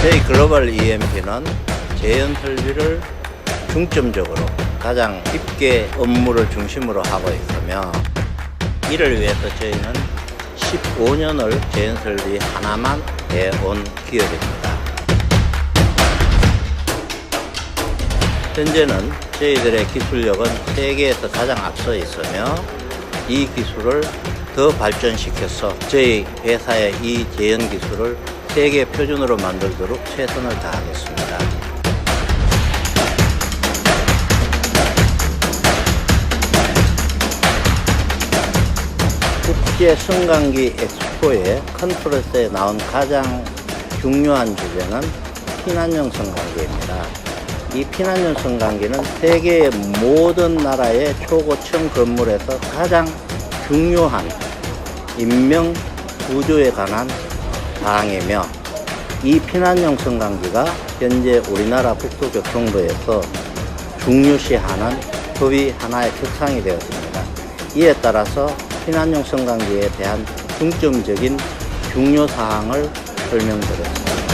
저희 글로벌 EMP는 재현 설비를 중점적으로 가장 깊게 업무를 중심으로 하고 있으며 이를 위해서 저희는 15년을 재현 설비 하나만 해온 기업입니다. 현재는 저희들의 기술력은 세계에서 가장 앞서 있으며 이 기술을 더 발전시켜서 저희 회사의 이 재현 기술을 세계 표준으로 만들도록 최선을 다하겠습니다. 국제 승강기 엑스포의 컨퍼런스에 나온 가장 중요한 주제는 피난용 승강기입니다. 이 피난용 승강기는 세계의 모든 나라의 초고층 건물에서 가장 중요한 인명 구조에 관한 사항이며 이 피난용 승강기가 현재 우리나라 국토교통부에서 중요시하는 법이 하나의 특상이 되었습니다. 이에 따라서 피난용 승강기에 대한 중점적인 중요 사항을 설명드렸습니다.